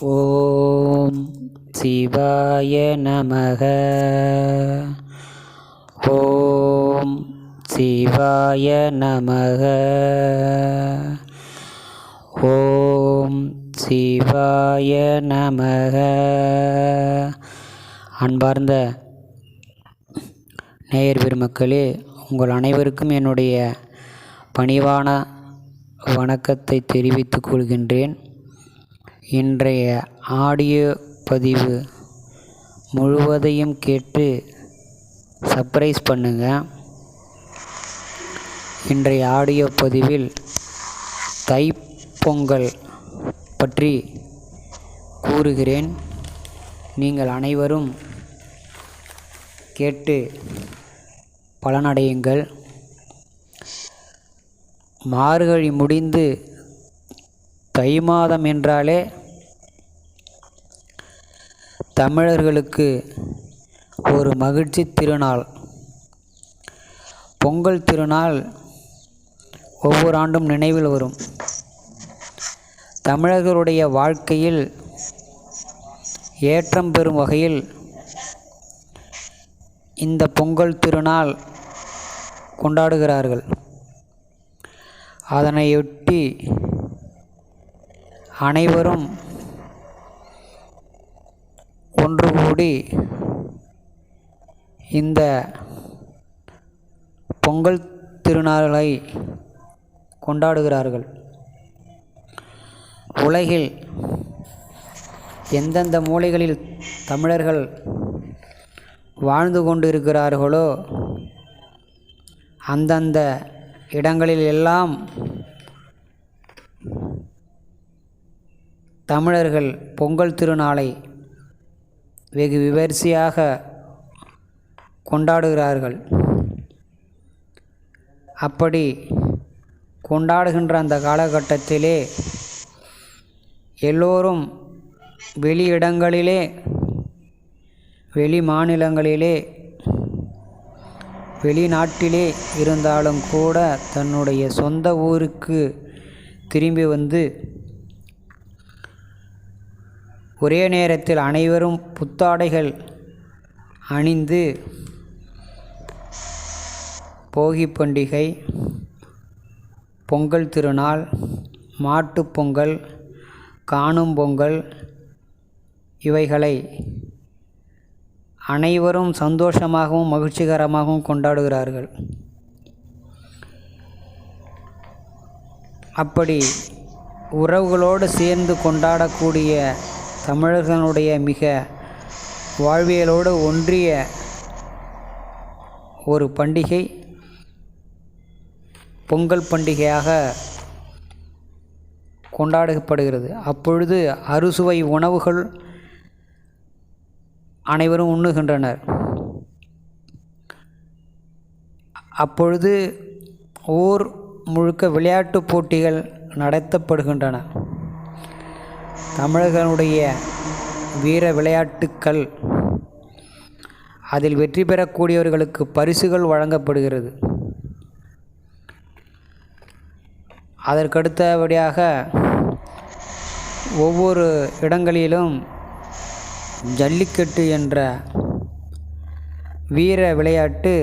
ஓம் சிவாய நமக. ஓம் சிவாய நமக. ஓம் சிவாய நமக. அன்பார்ந்த நேயர் பெருமக்களே உங்கள் அனைவருக்கும் என்னுடைய பணிவான வணக்கத்தை தெரிவித்துக் கொள்கின்றேன். இன்றைய ஆடியோ பதிவு முழுவதையும் கேட்டு சர்ப்ரைஸ் பண்ணுங்க. இன்றைய ஆடியோ பதிவில் தைப்பொங்கல் பற்றி கூறுகிறேன். நீங்கள் அனைவரும் கேட்டு பலனடையுங்கள். மார்கழி முடிந்து தை மாதம் என்றாலே தமிழர்களுக்கு ஒரு மகிழ்ச்சி திருநாள். பொங்கல் திருநாள் ஒவ்வொரு ஆண்டும் நினைவில் வரும். தமிழர்களுடைய வாழ்க்கையில் ஏற்றம் பெறும் வகையில் இந்த பொங்கல் திருநாள் கொண்டாடுகிறார்கள். அதனையொட்டி அனைவரும் ஒன்று கூடி இந்த பொங்கல் திருநாளை கொண்டாடுகிறார்கள். உலகில் எந்தெந்த மூலைகளில் தமிழர்கள் வாழ்ந்து கொண்டு இருக்கிறார்களோ அந்தந்த இடங்களில் எல்லாம் தமிழர்கள் பொங்கல் திருநாளை வெகு விமரிசையாக கொண்டாடுகிறார்கள். அப்படி கொண்டாடுகின்ற அந்த காலகட்டத்திலே எல்லோரும் வெளி இடங்களிலே வெளி மாநிலங்களிலே வெளிநாட்டிலே இருந்தாலும் கூட தன்னுடைய சொந்த ஊருக்கு திரும்பி வந்து ஒரே நேரத்தில் அனைவரும் புத்தாடைகள் அணிந்து போகி பண்டிகை பொங்கல் திருநாள் மாட்டுப் பொங்கல் காணும் பொங்கல் இவைகளை அனைவரும் சந்தோஷமாகவும் மகிழ்ச்சிகரமாகவும் கொண்டாடுகிறார்கள். அப்படி உறவுகளோடு சேர்ந்து கொண்டாடக்கூடிய தமிழர்களுடைய மிக வாழ்வியலோடு ஒன்றிய ஒரு பண்டிகை பொங்கல் பண்டிகையாக கொண்டாடப்படுகிறது. அப்பொழுது அறுசுவை உணவுகள் அனைவரும் உண்ணுகின்றனர். அப்பொழுது ஊர் முழுக்க விளையாட்டுப் போட்டிகள் நடத்தப்படுகின்றன. தமிழர்களுடைய வீர விளையாட்டுக்கள். அதில் வெற்றி பெறக்கூடியவர்களுக்கு பரிசுகள் வழங்கப்படுகிறது. அதற்கடுத்தபடியாக ஒவ்வொரு இடங்களிலும் ஜல்லிக்கட்டு என்ற வீர விளையாட்டு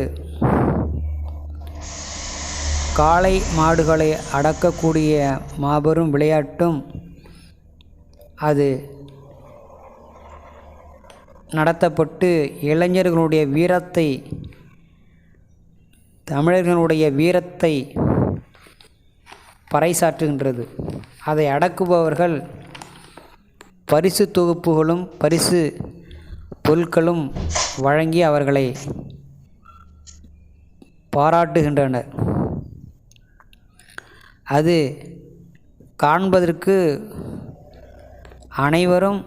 காளை மாடுகளை அடக்கக்கூடிய மாபெரும் விளையாட்டும் அது நடத்தப்பட்டு இளைஞர்களுடைய வீரத்தை தமிழர்களுடைய வீரத்தை பறைசாற்றுகின்றது. அதை அடக்குபவர்கள் பரிசு தொகுப்புகளும் பரிசு பொருட்களும் வழங்கி அவர்களை பாராட்டுகின்றனர். அது காண்பதற்கு அனைவரும்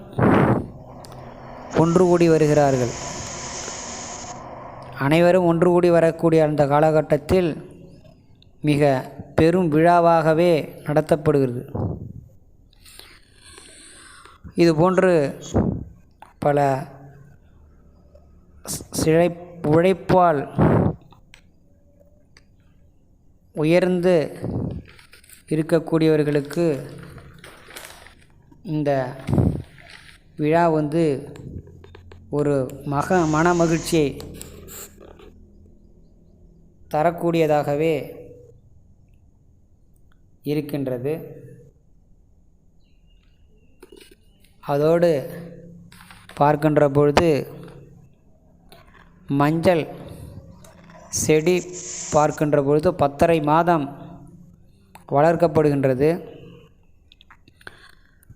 ஒன்று கூடி வருகிறார்கள். அனைவரும் ஒன்று கூடி வரக்கூடிய அந்த காலகட்டத்தில் மிக பெரும் விழாவாகவே நடத்தப்படுகிறது. இதுபோன்று பல சிழை உழைப்பால் உயர்ந்து இருக்கக்கூடியவர்களுக்கு இந்த விழா வந்து ஒரு மக மன மகிழ்ச்சியை தரக்கூடியதாகவே இருக்கின்றது. அதோடு பார்க்கின்ற பொழுது மஞ்சள் செடி பார்க்கின்ற பொழுது பத்தரை மாதம் வளர்க்கப்படுகின்றது.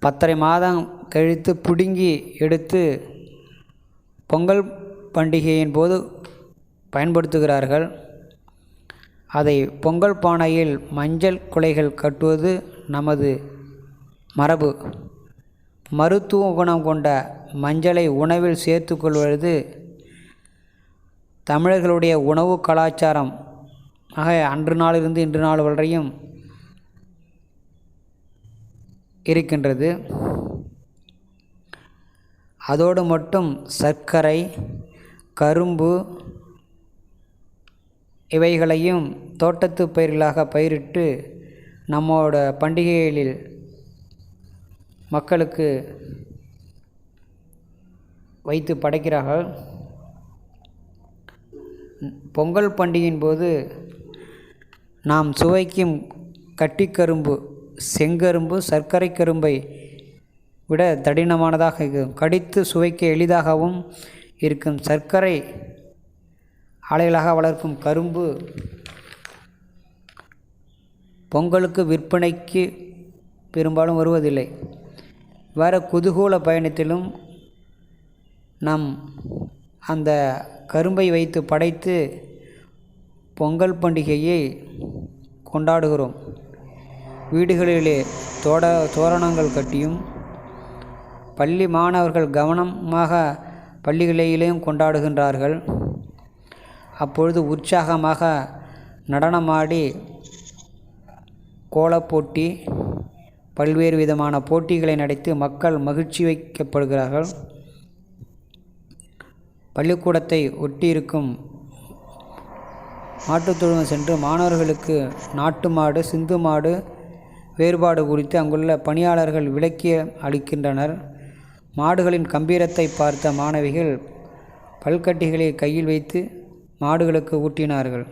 பத்தரை மாதம் கழித்து பிடுங்கி எடுத்து பொங்கல் பண்டிகையின் போது பயன்படுத்துகிறார்கள். அதை பொங்கல் பானையில் மஞ்சள் குலைகள் கட்டுவது நமது மரபு. மருத்துவ குணம் கொண்ட மஞ்சளை உணவில் சேர்த்துக்கொள்வது தமிழர்களுடைய உணவு கலாச்சாரம். ஆக அன்று நாளிலிருந்து இன்று நாள் வரையும் இருக்கின்றது. அதோடு மட்டும் சர்க்கரை கரும்பு இவைகளையும் தோட்டத்து பயிர்களாக பயிரிட்டு நம்மோட பண்டிகைகளில் மக்களுக்கு வைத்து படைக்கிறார்கள். பொங்கல் பண்டிகையின் போது நாம் சுவைக்கும் கட்டிக்கரும்பு செங்கரும்பு சர்க்கரை கரும்பை விட தடினமானதாக இருக்கும். கடித்து சுவைக்க எளிதாகவும் இருக்கும். சர்க்கரை ஆலைகளாக வளர்க்கும் கரும்பு பொங்கலுக்கு விற்பனைக்கு பெரும்பாலும் வருவதில்லை. வேறு குதூகூல பயணத்திலும் நம் அந்த கரும்பை வைத்து படைத்து பொங்கல் பண்டிகையை கொண்டாடுகிறோம். வீடுகளிலே தோட தோரணங்கள் கட்டியும் பள்ளி மாணவர்கள் கவனமாக பள்ளிகளிலேயும் கொண்டாடுகின்றார்கள். அப்பொழுது உற்சாகமாக நடனமாடி கோலப்போட்டி பல்வேறு விதமான போட்டிகளை நடத்தி மக்கள் மகிழ்ச்சி வைக்கப்படுகிறார்கள். பள்ளிக்கூடத்தை ஒட்டியிருக்கும் மாட்டுத்தொழுவம் சென்று மாணவர்களுக்கு நாட்டு மாடு சிந்து மாடு வேறுபாடு குறித்து அங்குள்ள பணியாளர்கள் விளக்கி அளிக்கின்றனர். மாடுகளின் கம்பீரத்தை பார்த்த மாணவிகள் பல்கட்டிகளை கையில் வைத்து மாடுகளுக்கு ஊட்டினார்கள்.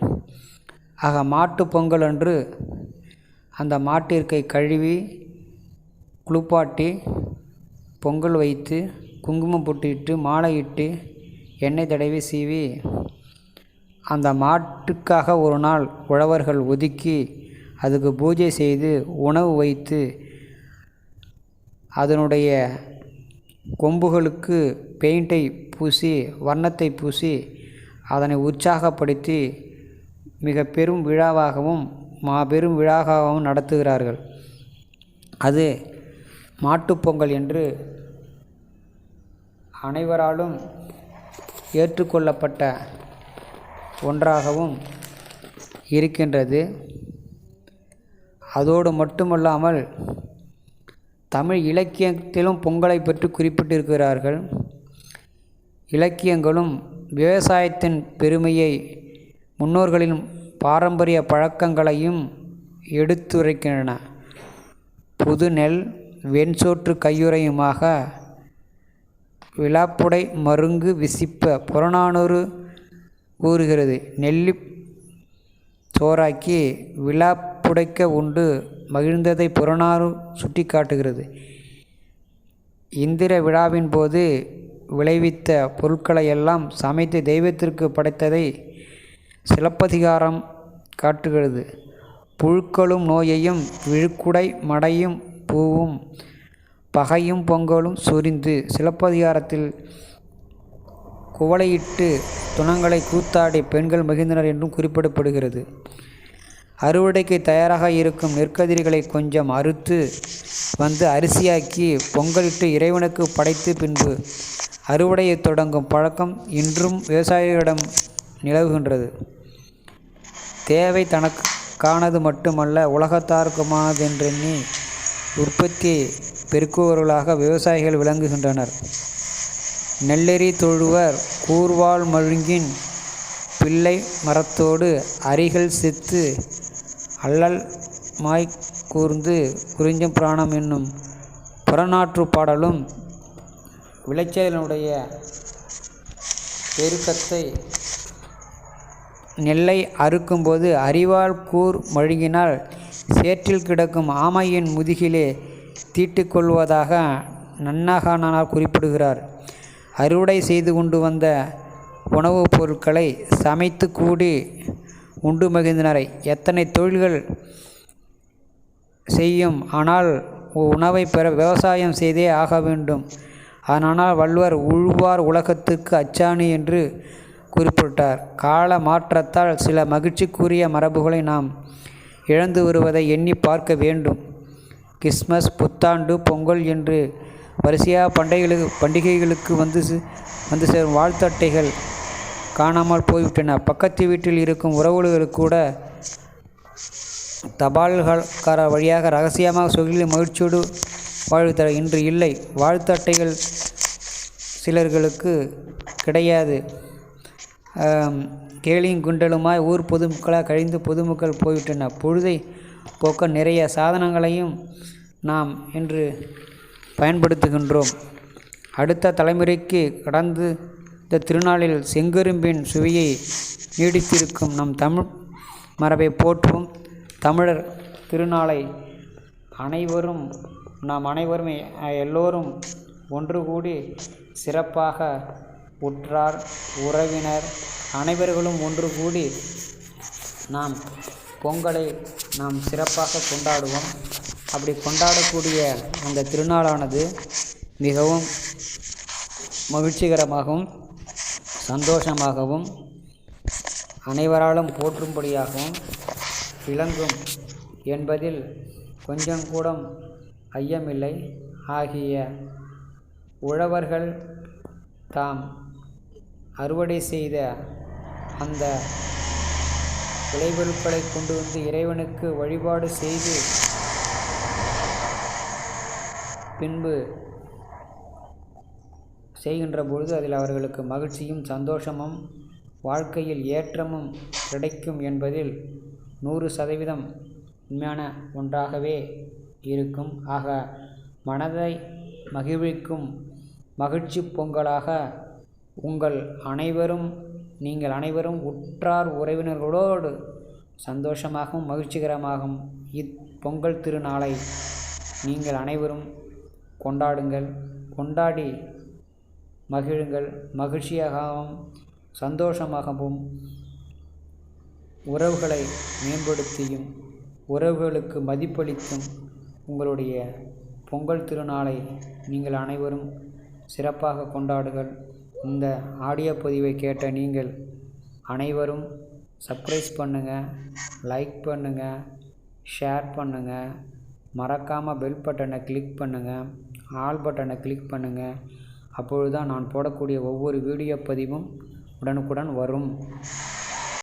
ஆக மாட்டு பொங்கல் அன்று அந்த மாட்டிற்கை கழுவி குளிப்பாட்டி பொங்கல் வைத்து குங்குமம் பொட்டிட்டு மாலையிட்டு எண்ணெய் தடவி சீவி அந்த மாட்டுக்காக ஒரு நாள் உழவர்கள் ஒதுக்கி அதுக்கு பூஜை செய்து உணவு வைத்து அதனுடைய கொம்புகளுக்கு பெயிண்டை பூசி வர்ணத்தை பூசி அதனை உற்சாகப்படுத்தி மிக பெரும் விழாவாகவும் மாபெரும் விழாவாகவும் நடத்துகிறார்கள். அது மாட்டுப்பொங்கல் என்று அனைவராலும் ஏற்றுக்கொள்ளப்பட்ட ஒன்றாகவும் இருக்கின்றது. அதோடு மட்டுமல்லாமல் தமிழ் இலக்கியத்திலும் பொங்கலை பற்றி குறிப்பிட்டிருக்கிறார்கள். இலக்கியங்களும் விவசாயத்தின் பெருமையை முன்னோர்களின் பாரம்பரிய பழக்கங்களையும் எடுத்துரைக்கின்றன. புது நெல் வெண்சோற்று கையுறையுமாக விழாப்புடை மருங்கு விசிப்ப புறநானூறு கூறுகிறது நெல்லி சோறாக்கி புடைக்க உண்டு. மகிழ்ந்ததை புறநாறு சுட்டி காட்டுகிறது இந்திர விழாவின் போது விளைவித்த பொருட்களை எல்லாம் சமைத்து தெய்வத்திற்கு படைத்ததை சிலப்பதிகாரம் காட்டுகிறது. புழுக்களும் நோயையும் விழுக்குடை மடையும் பூவும் பகையும் பொங்கலும் சொரிந்து சிலப்பதிகாரத்தில் குவளையிட்டு துணங்களை கூத்தாடி பெண்கள் மகிழ்ந்தனர் என்றும் குறிப்பிடப்படுகிறது. அறுவடைக்கு தயாராக இருக்கும் நெற்கதிர்களை கொஞ்சம் அறுத்து வந்து அரிசியாக்கி பொங்கலிட்டு இறைவனுக்கு படைத்து பின்பு அறுவடையை தொடங்கும் பழக்கம் இன்றும் விவசாயிகளிடம் நிலவுகின்றது. தேவை தனக்கானது மட்டுமல்ல உலகத்தாருக்குமானதென்றெண்ணி உற்பத்தியை பெருக்குபவர்களாக விவசாயிகள் விளங்குகின்றனர். நெல்லெறி தொழுவர் கூர்வாள் மழுங்கின் பிள்ளை மரத்தோடு அரிகள் செத்து அல்லல் மாய் கூர்ந்து குறிஞ்சும் பிராணம் என்னும் புறநாற்று பாடலும் விளைச்சலினுடைய பெருக்கத்தை நெல்லை அறுக்கும்போது அறிவால் கூர் மழுங்கினால் சேற்றில் கிடக்கும் ஆமையின் முதுகிலே தீட்டுக்கொள்வதாக நன்னகானார் குறிப்பிடுகிறார். அறுவடை செய்து கொண்டு வந்த உணவுப் பொருட்களை சமைத்து கூடி உண்டு மகிழ்ந்தனரை. எத்தனை தொழில்கள் செய்யும் ஆனால் உணவை பெற விவசாயம் செய்தே ஆக வேண்டும். அதனால் வள்ளுவர் உழுவார் உலகத்துக்கு அச்சாணி என்று குறிப்பிட்டார். கால மாற்றத்தால் சில மகிழ்ச்சிக்குரிய மரபுகளை நாம் இழந்து வருவதை எண்ணி பார்க்க வேண்டும். கிறிஸ்மஸ் புத்தாண்டு பொங்கல் என்று வரிசையாக பண்டிகைகளுக்கு பண்டிகைகளுக்கு வந்து சே- வந்து சேரும் வாழ்த்தட்டைகள் காணாமல் போய்விட்டன. பக்கத்து வீட்டில் இருக்கும் உறவுகளுக்கு கூட தபால்கார வழியாக ரகசியமாக சொல்லி மகிழ்ச்சியோடு வாழ்த்தர இன்று இல்லை. வாழ்த்து அட்டைகள் சிலர்களுக்கு கிடையாது. கேலியும் குண்டலுமாய் ஊர் பொதுமக்களாக கழிந்து பொதுமக்கள் போய்விட்டன பொழுதை போக்க நிறைய சாதனங்களையும் நாம் இன்று பயன்படுத்துகின்றோம். அடுத்த தலைமுறைக்கு கடந்து இந்த திருநாளில் செங்கரும்பின் சுவையை நீடித்திருக்கும் நம் தமிழ் மரபை போற்றும் தமிழர் திருநாளை அனைவரும் நாம் அனைவரும் எல்லோரும் ஒன்று கூடி சிறப்பாக உற்றார் உறவினர் அனைவர்களும் ஒன்று கூடி நாம் பொங்கலை நாம் சிறப்பாக கொண்டாடுவோம். அப்படி கொண்டாடக்கூடிய அந்த திருநாளானது மிகவும் மகிழ்ச்சிகரமாகவும் சந்தோஷமாகவும் அனைவராலும் போற்றும்படியாகவும் விளங்கும் என்பதில் கொஞ்சம் கூட ஐயமில்லை. ஆகிய உழவர்கள் தாம் அறுவடை செய்த அந்த விளைபொருட்களை கொண்டு வந்து இறைவனுக்கு வழிபாடு செய்து பின்பு செய்கின்ற பொழுது அதில் அவர்களுக்கு மகிழ்ச்சியும் சந்தோஷமும் வாழ்க்கையில் ஏற்றமும் கிடைக்கும் என்பதில் நூறு சதவீதம் உண்மையான ஒன்றாகவே இருக்கும். ஆக மனதை மகிழ்விக்கும் மகிழ்ச்சி பொங்கலாக உங்கள் அனைவரும் நீங்கள் அனைவரும் உற்றார் உறவினர்களோடு சந்தோஷமாகவும் மகிழ்ச்சிகரமாகவும் இப்பொங்கல் திருநாளை நீங்கள் அனைவரும் கொண்டாடுங்கள். கொண்டாடி மகிழுங்கள் மகிழ்ச்சியாகவும் சந்தோஷமாகவும் உறவுகளை மேம்படுத்தியும் உறவுகளுக்கு மதிப்பளித்தும் உங்களுடைய பொங்கல் திருநாளை நீங்கள் அனைவரும் சிறப்பாக கொண்டாடுங்கள். இந்த ஆடியோ பதிவை கேட்ட நீங்கள் அனைவரும் சப்ஸ்கிரைப் பண்ணுங்கள் லைக் பண்ணுங்கள் ஷேர் பண்ணுங்கள் மறக்காமல் பெல் பட்டனை கிளிக் பண்ணுங்கள் ஆல் பட்டனை கிளிக் பண்ணுங்கள் அப்பொழுதுதான் நான் போடக்கூடிய ஒவ்வொரு வீடியோ பதிவும் உடனுக்குடன் வரும்.